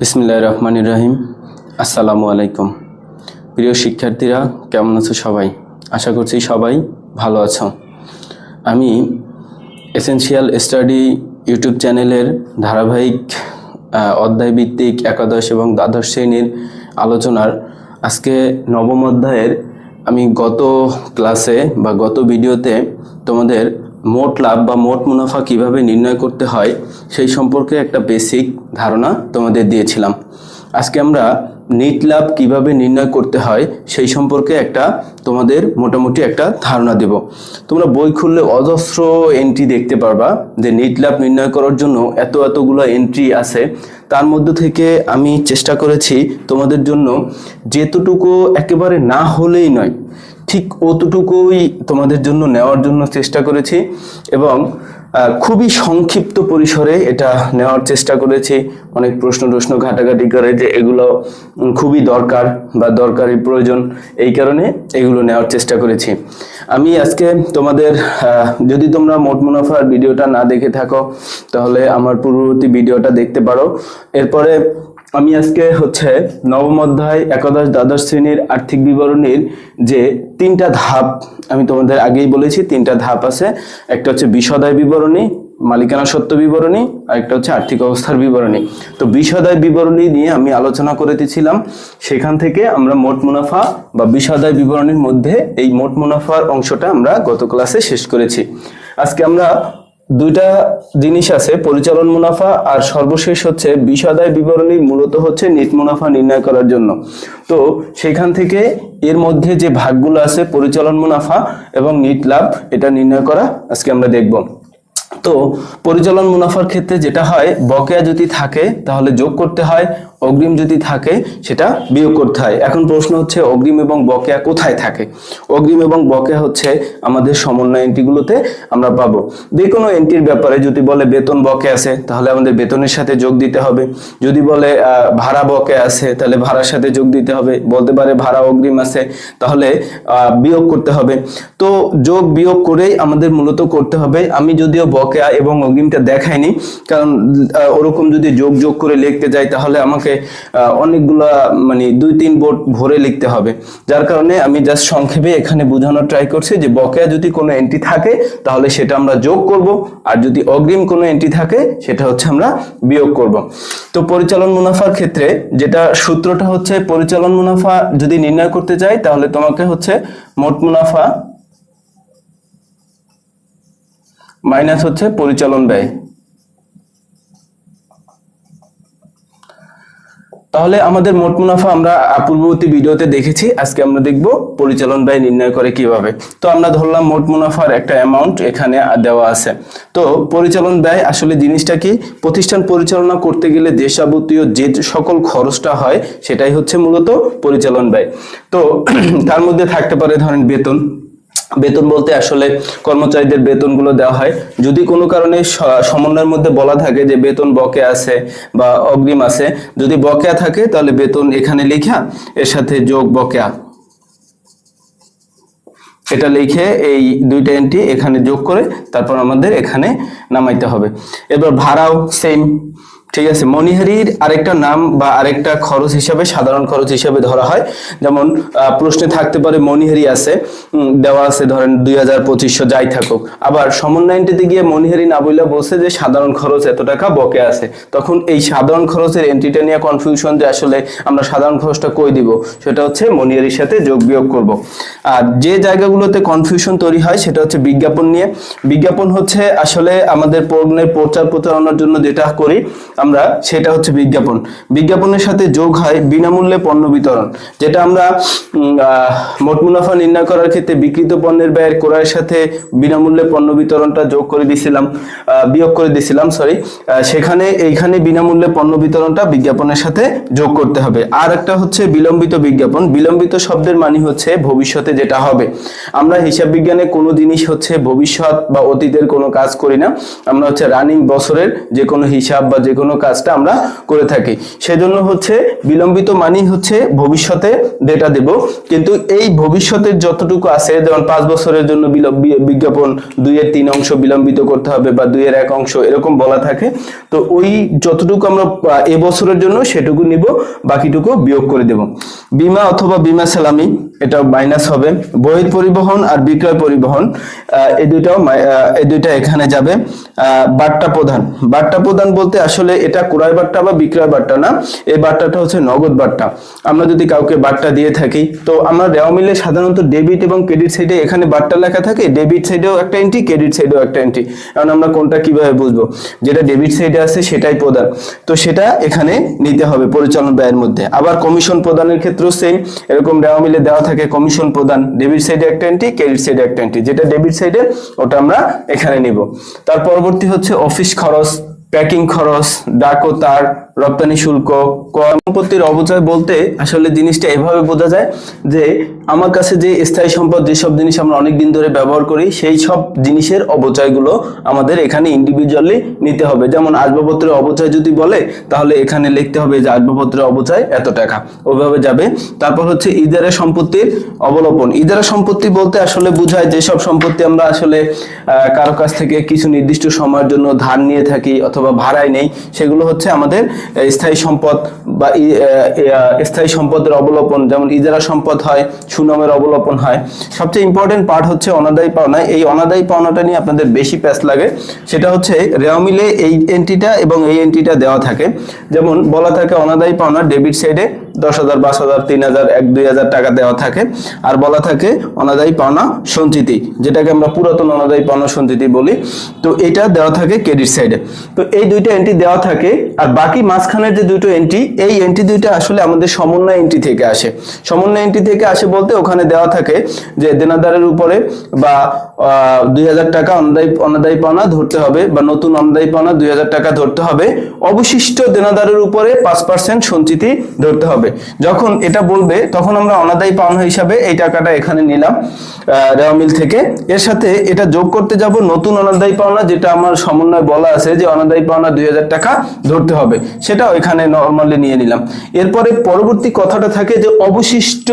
বিসমিল্লাহ রহমান রহিম। আসসালামু আলাইকুম। প্রিয় শিক্ষার্থীরা, কেমন আছো সবাই? আশা করছি সবাই ভালো আছো। আমি এসেনশিয়াল স্টাডি ইউটিউব চ্যানেলের ধারাবাহিক অধ্যায়ভিত্তিক, একাদশ এবং দ্বাদশ শ্রেণির আলোচনার আজকে নবম অধ্যায়ের আমি গত ক্লাসে বা গত ভিডিওতে তোমাদের মোট লাভ বা মোট মুনাফা কীভাবে নির্ণয় করতে হয়, সেই সম্পর্কে একটা বেসিক ধারণা তোমাদের দিয়েছিলাম। আজকে আমরা নিট লাভ কীভাবে নির্ণয় করতে হয়, সেই সম্পর্কে একটা তোমাদের মোটামুটি একটা ধারণা দেব। তোমরা বই খুললে অজস্র এন্ট্রি দেখতে পারবা যে নিট লাভ নির্ণয় করার জন্য এত এতগুলো এন্ট্রি আছে। তার মধ্যে থেকে আমি চেষ্টা করেছি তোমাদের জন্য যেতটুকু একেবারে না হলেই নয় ঠিক অতটুকুই তোমাদের জন্য নেওয়ার জন্য চেষ্টা করেছি এবং খুবই সংক্ষিপ্ত পরিসরে এটা নেওয়ার চেষ্টা করেছি। অনেক প্রশ্ন টশ্ন ঘাটাঘাটি করে যে এগুলো খুবই দরকার বা দরকারি প্রয়োজন। এই কারণে এগুলো নেওয়ার চেষ্টা করেছি। আমি আজকে তোমাদের যদি তোমরা মোট মুনাফার ভিডিওটা না দেখে থাকো, তাহলে আমার পূর্ববর্তী ভিডিওটা দেখতে পারো। এরপরে আমি আজকে হচ্ছে নবম অধ্যায়, একাদশ, দ্বাদশ শ্রেণির আর্থিক বিবরণীর যে তিনটা ধাপ, আমি তোমাদের আগেই বলেছি, তিনটা ধাপ আছে। একটা হচ্ছে বিশদায় বিবরণী, মালিকানা সত্য বিবরণী, আর একটা হচ্ছে আর্থিক অবস্থার বিবরণী। তো বিশদায় বিবরণী নিয়ে আমি আলোচনা করেছিলাম সেখান থেকে আমরা মোট মুনাফা বা বিশদায় বিবরণীর মধ্যে এই মোট মুনাফার অংশটা আমরা গত ক্লাসে শেষ করেছি। আজকে আমরা দুইটা জিনিস আছে, পরিচালন মুনাফা আর সর্বশেষ হচ্ছে বিষাদায় বিবরণী মূলত হচ্ছে নিট মুনাফা নির্ণয় করার জন্য। তো সেখান থেকে এর মধ্যে যে ভাগগুলো আছে, পরিচালন মুনাফা এবং নিট লাভ, এটা নির্ণয় করা আজকে আমরা দেখব। তো পরিচালন মুনাফার ক্ষেত্রে যেটা হয়, বকেয়া যদি থাকে, তাহলে যোগ করতে হয় অগ্রিম যদি থাকে, সেটা বিয়োগ করতে হয়। এখন প্রশ্ন হচ্ছে, অগ্রিম এবং বকেয়া কোথায় থাকে? অগ্রিম এবং বকেয়া হচ্ছে আমাদের সমন্বয় এন্ট্রিগুলোতে আমরা পাবো। যে কোনো এন্ট্রির ব্যাপারে যদি বলে বেতন বকে আছে, তাহলে আমাদের বেতনের সাথে যোগ দিতে হবে। যদি বলে ভাড়া বকে আছে, তাহলে ভাড়ার সাথে যোগ দিতে হবে। বলতে পারে ভাড়া অগ্রিম আছে, তাহলে বিয়োগ করতে হবে। তো যোগ বিয়োগ করেই আমাদের মূলত করতে হবে। আমি যদিও বকেয়া এবং অগ্রিমটা দেখাইনি, কারণ ওরকম যদি যোগ যোগ করে লিখতে যাই, তাহলে আমাকে আহ, অনেকগুলা মানে দুই তিন বোর্ড ভরে লিখতে হবে। যার কারণে আমি জাস্ট সংক্ষেপে এখানে বোঝানোর ট্রাই করছি যে বকেয়া যদি কোনো এন্ট্রি থাকে তাহলে সেটা আমরা যোগ করব। আর যদি অগ্রিম কোনো এন্ট্রি থাকে সেটা হচ্ছে আমরা বিয়োগ করব। তো পরিচালন মুনাফার ক্ষেত্রে যেটা সূত্রটা হচ্ছে পরিচালন মুনাফা যদি নির্ণয় করতে চাই তাহলে তোমাকে হচ্ছে মোট মুনাফা মাইনাস হচ্ছে পরিচালন ব্যয়। তাহলে আমাদের মোট মুনাফা আমরা পূর্ববর্তী ভিডিওতে দেখেছি। আজকে আমরা দেখব পরিচালন ব্যয় নির্ণয় করে কীভাবে। তো আমরা ধরলাম মোট মুনাফার একটা অ্যামাউন্ট এখানে দেওয়া আছে। তো পরিচালন ব্যয় আসলে জিনিসটা কি? প্রতিষ্ঠান পরিচালনা করতে গেলে যে যাবতীয় যে সকল খরচটা হয়, সেটাই হচ্ছে মূলত পরিচালন ব্যয়। তো তার মধ্যে থাকতে পারে ধরেন বেতন। বেতন বলতে আসলে কর্মচারীদের বেতনগুলো দেওয়া হয়। যদি কোনো কারণে সমন্বয়ের মধ্যে বলা থাকে যে বেতন বকে আছে বা অগ্রিম আছে, যদি বকেয়া থাকে তাহলে বেতন এখানে লেখা এর সাথে যোগ বকেয়া। এটা লিখে এই দুইটা এন্ট্রি এখানে যোগ করে তারপর আমাদের এখানে নামাইতে হবে। এবার ভাড়াও সেম ঠিক আছে, মনিহারির আরেকটা নাম বা আরেকটা খরচ হিসাবে, সাধারণ খরচ হিসাবে ধরা হয়। যেমন প্রশ্নে থাকতে পারে মনিহারি আছে দেওয়া আছে ধরেন দুই হাজার পঁচিশশো, যাই থাকুক। আবার সমন্বয়টিতে গিয়ে মনিহারি না বইলা বলছে যে, সাধারণ খরচ এত টাকা বকে আছে। তখন এই সাধারণ খরচের এন্ট্রিটা নিয়ে কনফিউশন যে আসলে আমরা সাধারণ খরচটা কই দিব? সেটা হচ্ছে মনিহারির সাথে যোগ বিয়োগ করব। আর যে জায়গাগুলোতে কনফিউশন তৈরি হয়, সেটা হচ্ছে বিজ্ঞাপন নিয়ে। বিজ্ঞাপন হচ্ছে আসলে আমাদের পণ্যের প্রচার প্রচারণার জন্য যেটা করি আমরা, সেটা হচ্ছে বিজ্ঞাপন। বিজ্ঞাপনের সাথে যোগ হয় বিনামূল্যে পণ্য বিতরণ, যেটা আমরা মোট মুনাফা নির্ণয় করার ক্ষেত্রে বিক্রিত পণ্যের ব্যয়ের ক্রয়ের সাথে বিনামূল্যে পণ্য বিতরণটা যোগ করে দিছিলাম বিয়োগ করে দিছিলাম সরি সেখানে, এইখানে বিনামূল্যে পণ্য বিতরণটা বিজ্ঞাপনের সাথে যোগ করতে হবে। আর একটা হচ্ছে বিলম্বিত বিজ্ঞাপন। বিলম্বিত শব্দের মানে হচ্ছে ভবিষ্যতে যেটা হবে। আমরা হিসাব বিজ্ঞানে কোনো জিনিস হচ্ছে ভবিষ্যৎ বা অতীতের কোনো কাজ করি না। আমরা হচ্ছে রানিং বছরের যে কোনো হিসাব বা যে কোনো কাজটা আমরা করে থাকি। সেজন্য হচ্ছে বিলম্বিত মানেই হচ্ছে ভবিষ্যতে ডেটা দেব। কিন্তু এই ভবিষ্যতের যতটুকু আছে যেমন পাঁচ বছরের জন্য বিজ্ঞাপন দুইয়ের তিন অংশ বিলম্বিত করতে হবে বা দুইয়ের এক অংশ এরকম বলা থাকে। তো ওই যতটুকু আমরা আহ, এ বছরের জন্য সেটুকু নিব বাকিটুকু বিয়োগ করে দেব। বিমা অথবা বিমা সালামি। এটা মাইনাস হবে। বহির পরিবহন আর বিক্রয় পরিবহন এই দুইটাও এই দুইটা এখানে যাবে। বাট্টা প্রধান। বাট্টা প্রদান বলতে আসলে এটা ক্রয় বাট্টা বা বিক্রয় বাট্টা না, এই বাট্টাটা হচ্ছে নগদ বাট্টা আমরা যদি কাউকে বাট্টা দিয়ে থাকি, তো আমরা রেওয়া মিলে সাধারণত ডেবিট এবং ক্রেডিট সাইডে এখানে বাট্টা লেখা থাকে ডেবিট সাইডেও একটা এন্ট্রি ক্রেডিট সাইডেও একটা এন্ট্রি কারণ আমরা কোনটা কীভাবে বুঝব? যেটা ডেবিট সাইডে আছে সেটাই প্রদান তো সেটা এখানে নিতে হবে পরিচালন ব্যয়ের মধ্যে। আবার কমিশন প্রদানের ক্ষেত্রেও সেম এরকম রেওয়া মিলে দেওয়া থাকে কমিশন প্রদান ডেবিট সাইডে একটা এন্ট্রি ক্রেডিট সাইডে একটা এন্ট্রি যেটা ডেবিট সাইডে ওটা আমরা এখানে নিব। তার পরবর্তী হচ্ছে অফিস খরচ। প্যাকিং খরচ ডাক তার রপ্তানি শুল্ক, কর সম্পত্তির অবচয় বলতে আসলে জিনিসটা এভাবে বোঝা যায় যে আমার কাছে যে স্থায়ী সম্পদ যেসব জিনিস আমরা অনেক দিন ধরে ব্যবহার করি, সেই সব জিনিসের অবচয়গুলো আমাদের এখানে ইন্ডিভিজুয়ালি নিতে হবে। যেমন আসবাবপত্রের অবচয় যদি বলে, তাহলে এখানে লিখতে হবে যে আসবাবপত্রের অবচয় এত টাকা। ওইভাবে যাবে। তারপর হচ্ছে ইজারা সম্পত্তির অবলোপন ইজারা সম্পত্তি বলতে আসলে বোঝায় যেসব সম্পত্তি আমরা আসলে কারও কাছ থেকে কিছু নির্দিষ্ট সময়ের জন্য ধার নিয়ে থাকি অথবা ভাড়ায় নেই, সেগুলো হচ্ছে আমাদের স্থায়ী সম্পদ বা স্থায়ী সম্পদের অবলোপন যেমন ইজারা সম্পদ হয়, সুনামের অবলোপন হয়। সবচেয়ে ইম্পর্টেন্ট পার্ট হচ্ছে অনাদায়ী পাওনা। এই অনাদায়ী পাওনাটা নিয়ে আপনাদের বেশি প্যাস লাগে। সেটা হচ্ছে রেওয়া মিলে এই এন্ট্রিটা এবং এই এন্ট্রিটা দেওয়া থাকে। যেমন বলা থাকে, অনাদায়ী পাওনা ডেবিট সাইডে দশ হাজার, পাঁচ হাজার, তিন হাজার, এক, দুই হাজার টাকা দেওয়া থাকে। আর বলা থাকে, অনাদায়ী পাওনা সঞ্চিতি, যেটাকে আমরা পুরাতন অনাদায়ী পাওনা সঞ্চিতি বলি। তো এটা দেওয়া থাকে ক্রেডিট সাইডে তো এই দুইটা এন্ট্রি দেওয়া থাকে আর বাকি মাঝখানের যে দুটো এন্ট্রি এই এন্ট্রি দুইটা আসলে আমাদের সমন্বয় এন্ট্রি থেকে আসে। সমন্বয় এন্ট্রি থেকে আসে বলতে ওখানে দেওয়া থাকে যে দেনাদারের উপরে বা দুই হাজার টাকা অনাদায়ী অনাদায়ী পাওনা ধরতে হবে বা নতুন অনাদায়ী পাওনা দুই হাজার টাকা ধরতে হবে। অবশিষ্ট দেনাদারের উপরে পাঁচ পার্সেন্ট সঞ্চিতি ধরতে হবে। যখন এটা বলবে তখন আমরা অনাদায়ী পাওনা হিসাবে এই টাকাটা এখানে নিলাম আহ, রেওয়া মিল থেকে। এর সাথে এটা যোগ করতে যাব নতুন অনাদায়ী পাওনা যেটা আমার সমন্বয় বলা আছে যে অনাদায়ী পাওনা দুই হাজার টাকা ধরতে হবে। সেটা এখানে নর্মালি নিয়ে নিলাম। এরপরে পরবর্তী কথাটা থাকে যে অবশিষ্ট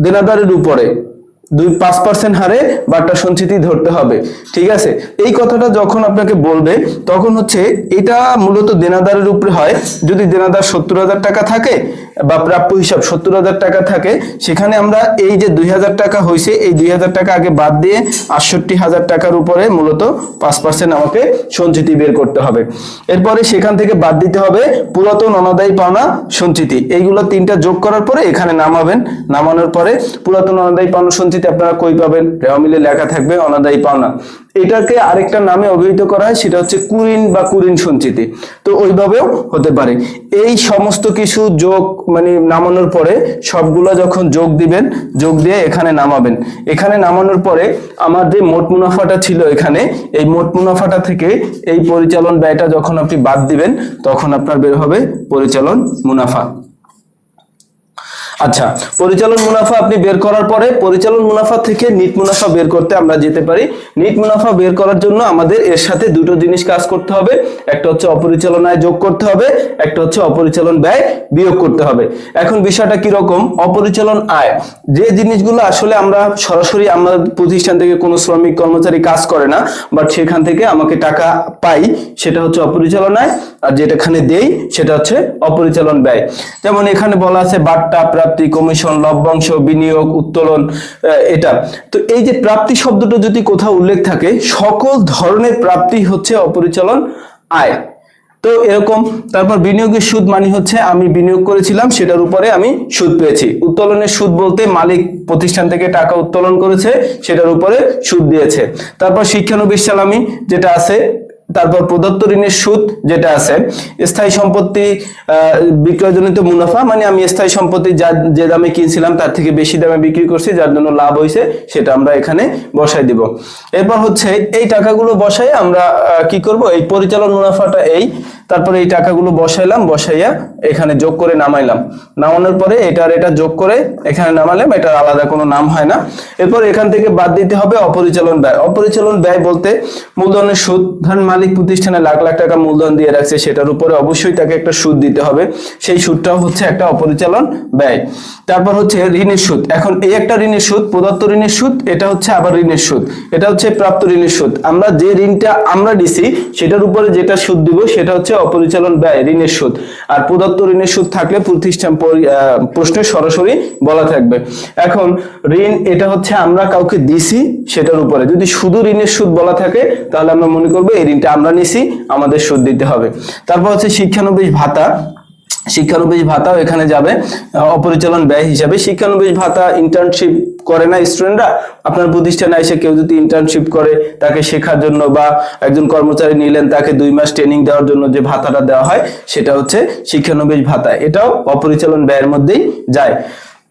দেনাদারের উপরে। দুই পাঁচ পার্সেন্ট হারে বাটা সঞ্চিতি ধরতে হবে, ঠিক আছে? এই কথাটা যখন আপনাকে বলবে, তখন হচ্ছে এটা মূলত দেনাদারের উপরে হয়। যদি দেনাদার সত্তর হাজার টাকা থাকে বা প্রাপ্য হিসাব সত্তর হাজার টাকা থাকে, সেখানে আমরা এই যে দুই হাজার টাকা হয়েছে এই দুই হাজার টাকা আগে বাদ দিয়ে আটষট্টি হাজার টাকার উপরে মূলত পাঁচ পার্সেন্ট আমাকে সঞ্চিতি বের করতে হবে। এরপরে সেখান থেকে বাদ দিতে হবে পুরাতন অনাদায়ী পাওনা সঞ্চিতি। এইগুলো তিনটা যোগ করার পরে এখানে নামাবেন। নামানোর পরে পুরাতন অনাদায়ী পাওনা সঞ্চিতি আপনারা কই পাবেন? রেওয়া লেখা থাকবে অনাদায়ী পাওনা। এটাকে আরেকটা নামে অভিহিত করা হয়, সেটা হচ্ছে কুরিন বা কুরিন সঞ্চিতি। তো ওইভাবেও হতে পারে। এই সমস্ত কিছু যোগ মানে নামানোর পরে সবগুলো যখন যোগ দিবেন, যোগ দিয়ে এখানে নামাবেন। এখানে নামানোর পরে আমার যে মোট মুনাফাটা ছিল এখানে, এই মোট মুনাফাটা থেকে এই পরিচালন ব্যয়টা যখন আপনি বাদ দিবেন, তখন আপনার বের হবে পরিচালন মুনাফা। আচ্ছা পরিচালন মুনাফা আপনি বের করার পরে পরিচালন মুনাফা থেকে নিট মুনাফা বের করতে আমরা যেতে পারি। নিট মুনাফা বের করার জন্য আমাদের এর সাথে দুটো জিনিস কাজ করতে হবে। একটা হচ্ছে অপরিচালন আয় যোগ করতে হবে, একটা হচ্ছে অপরিচালন ব্যয় বিয়োগ করতে হবে। এখন বিষয়টা কি রকম? অপরিচালন আয়। যে জিনিসগুলো আসলে আমরা সরাসরি আমরা প্রতিষ্ঠান থেকে কোনো শ্রমিক কর্মচারী কাজ করে না বাট সেখান থেকে আমাকে টাকা পাই, সেটা হচ্ছে অপরিচালন আয়, আর যেটা এখানে দেই, সেটা হচ্ছে অপরিচালন ব্যয়। যেমন এখানে বলা আছে বাট্টা প্রাপ্তি কমিশন, লভ্যাংশ, বিনিয়োগ, উত্তোলন এটা। তো এই যে প্রাপ্তি শব্দটা যদি কোথাও উল্লেখ থাকে, সকল ধরনের প্রাপ্তি হচ্ছে অপরিচালন আয়। তো এরকম, তারপর বিনিয়োগের সুদ মানে হচ্ছে আমি বিনিয়োগ করেছিলাম, সেটার উপরে আমি সুদ পেয়েছি। উত্তোলনের সুদ বলতে মালিক প্রতিষ্ঠান থেকে টাকা উত্তোলন করেছে, সেটার উপরে সুদ দিয়েছে। তারপর শিক্ষানবিশ সালামি যেটা আছে তারপর প্রদত্ত ঋণের সুদ যেটা আছে, স্থায়ী সম্পত্তি বিক্রয়জনিত মুনাফা মানে আমি স্থায়ী সম্পত্তি যা, যে দামে কিনছিলাম তার থেকে বেশি দামে বিক্রি করছি, যার জন্য লাভ হয়েছে সেটা আমরা এখানে বসাই দিব। এরপর হচ্ছে এই টাকাগুলো বসাই আমরা কি করব? এই পরিচালন মুনাফাটা এই তারপরে এই টাকাগুলো বসাইলাম, বসাইয়া এখানে যোগ করে নামাইলাম। নামানোর পরে এটার এটা যোগ করে এখানে নামালাম, এটার আলাদা কোনো নাম হয় না। এরপর এখান থেকে বাদ দিতে হবে অপরিচালন ব্যয়। অপরিচালন ব্যয় বলতে মূলধনের সুদ, ধরেন মালিক প্রতিষ্ঠানে লাখ লাখ টাকা মূলধন দিয়ে রাখছে, সেটার উপরে অবশ্যই তাকে একটা সুদ দিতে হবে। সেই সুদটাও হচ্ছে একটা অপরিচালন ব্যয়। তারপর হচ্ছে ঋণের সুদ। এখন এই একটা ঋণের সুদ, প্রদত্ত ঋণের সুদ, এটা হচ্ছে আবার ঋণের সুদ। এটা হচ্ছে প্রাপ্ত ঋণের সুদ। আমরা যে ঋণটা আমরা দিছি, সেটার উপরে যেটা সুদ দিব, সেটা হচ্ছে অপরিচালন ব্যয়, ঋণের সুদ। আর প্রদত্ত ঋণের সুদ থাকলে প্রতিষ্ঠান প্রশ্নে সরাসরি বলা থাকবে। এখন, ঋণ এটা হচ্ছে আমরা কাউকে দিছি সেটার উপরে। যদি শুধু ঋণের সুদ বলা থাকে, তাহলে আমরা মনে করব এই ঋণটা আমরা নিছি, আমাদের সুদ দিতে হবে। তারপর হচ্ছে শিক্ষানবিশ ভাতা। শিক্ষানবিশ ভাতাও এখানে যাবে অপরিচালন ব্যয় হিসাবে। শিক্ষানবিশ ভাতা ইন্টার্নশিপ করে না স্টুডেন্টরা আপনার প্রতিষ্ঠানে এসে কেউ যদি ইন্টার্নশিপ করে, তাকে শেখার জন্য বা একজন কর্মচারী নিলেন, তাকে দুই মাস ট্রেনিং দেওয়ার জন্য যে ভাতাটা দেওয়া হয়, সেটা হচ্ছে শিক্ষানবিশ ভাতা। এটাও অপরিচালন ব্যয়ের মধ্যেই যায়।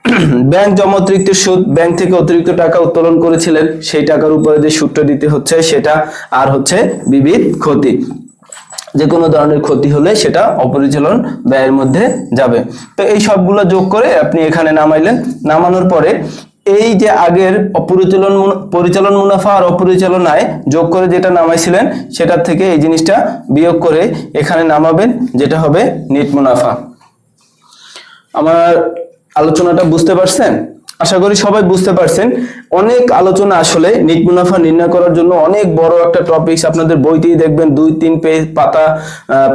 ব্যাংক জমা অতিরিক্ত সুদ, ব্যাংক থেকে অতিরিক্ত টাকা উত্তোলন করেছিলেন, সেই টাকার উপরে যে সুদটা দিতে হচ্ছে, সেটা আর হচ্ছে বিবিধ ক্ষতি। যে কোনো ধরনের ক্ষতি হলে সেটা অপরিচালন ব্যয়ের মধ্যে যাবে। তো এই সবগুলো যোগ করে আপনি এখানে নামাইলেন। নামানোর পরে এই যে আগের অপরিচালন পরিচালন মুনাফা আর অপরিচালন আয় যোগ করে যেটা নামাইছিলেন, সেটার থেকে এই জিনিসটা বিয়োগ করে এখানে নামাবেন, যেটা হবে নেট মুনাফা। আমার আলোচনাটা বুঝতে পারছেন? আশা করি সবাই বুঝতে পারছেন। অনেক আলোচনা আসলে নিট মুনাফা নির্ণয় করার জন্য অনেক বড় একটা টপিকস আপনাদের বইতেই দেখবেন, দুই, তিন পেজ পাতা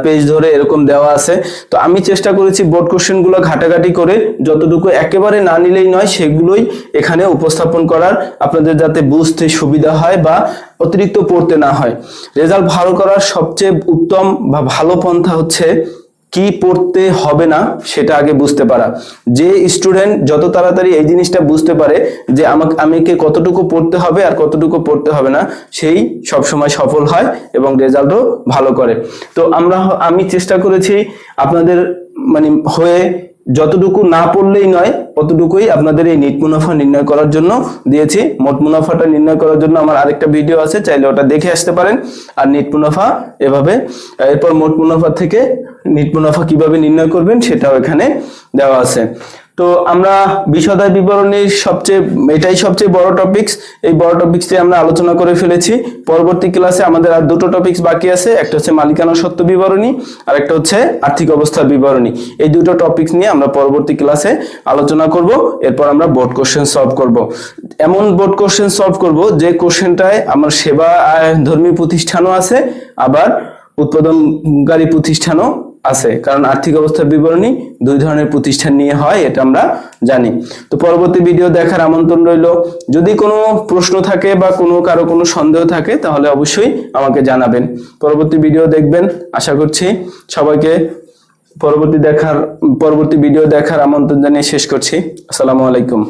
পেজ ধরে এরকম দেওয়া আছে। তো আমি চেষ্টা করেছি বোর্ড কোশ্চেনগুলো ঘাটাঘাটি করে, যতটুকু একেবারে না নিলেই নয়, সেগুলোই এখানে উপস্থাপন করার, আপনাদের যাতে বুঝতে সুবিধা হয় বা অতিরিক্ত পড়তে না হয়। রেজাল্ট ভালো করার সবচেয়ে উত্তম বা ভালো পন্থা হচ্ছে কি পড়তে হবে না সেটা আগে বুঝতে পারা। যে স্টুডেন্ট যত তাড়াতাড়ি এই জিনিসটা বুঝতে পারে যে আমাকে আমাকে কতটুকু পড়তে হবে আর কতটুকু পড়তে হবে না, সেই সবসময় সফল হয় এবং রেজাল্টও ভালো করে। তো আমরা আমি চেষ্টা করেছি আপনাদের মানে হয়ে যতটুকু না পড়লেই নয়, ততটুকুই আপনাদের এই নিট মুনাফা নির্ণয় করার জন্য দিয়েছি। মোট মুনাফাটা নির্ণয় করার জন্য আমার আরেকটা ভিডিও আছে, চাইলে ওটা দেখে আসতে পারেন। আর নিট মুনাফা এভাবে, এরপর মোট মুনাফা থেকে নিট মুনাফা কীভাবে নির্ণয় করবেন সেটাও এখানে দেওয়া আছে। তো আমরা বিশদায় বিবরণীর সবচেয়ে, এটাই সবচেয়ে বড় টপিকস এই বড় টপিকসটি আমরা আলোচনা করে ফেলেছি। পরবর্তী ক্লাসে আমাদের আর দুটো টপিকস বাকি আছে। একটা হচ্ছে মালিকানা সত্য বিবরণী, আর একটা হচ্ছে আর্থিক অবস্থার বিবরণী। এই দুটো টপিকস নিয়ে আমরা পরবর্তী ক্লাসে আলোচনা করব। এরপর আমরা বোর্ড কোশ্চেন সলভ করব। এমন বোর্ড কোশ্চেন সলভ করব যে কোশ্চেনটায় আমার সেবা ধর্মী প্রতিষ্ঠানও আছে, আবার উৎপাদনকারী প্রতিষ্ঠানও আছে, কারণ আর্থিক অবস্থার বিবরণী দুই ধরনের প্রতিষ্ঠান নিয়ে হয়, এটা আমরা জানি। তো পরবর্তী ভিডিও দেখার আমন্ত্রণ রইল। যদি কোনো প্রশ্ন থাকে বা কোনো, কারও কোনো সন্দেহ থাকে, তাহলে অবশ্যই আমাকে জানাবেন। পরবর্তী ভিডিও দেখবেন, আশা করছি সবাইকে পরবর্তী দেখার, পরবর্তী ভিডিও দেখার আমন্ত্রণ জানিয়ে শেষ করছি। আসসালামু আলাইকুম।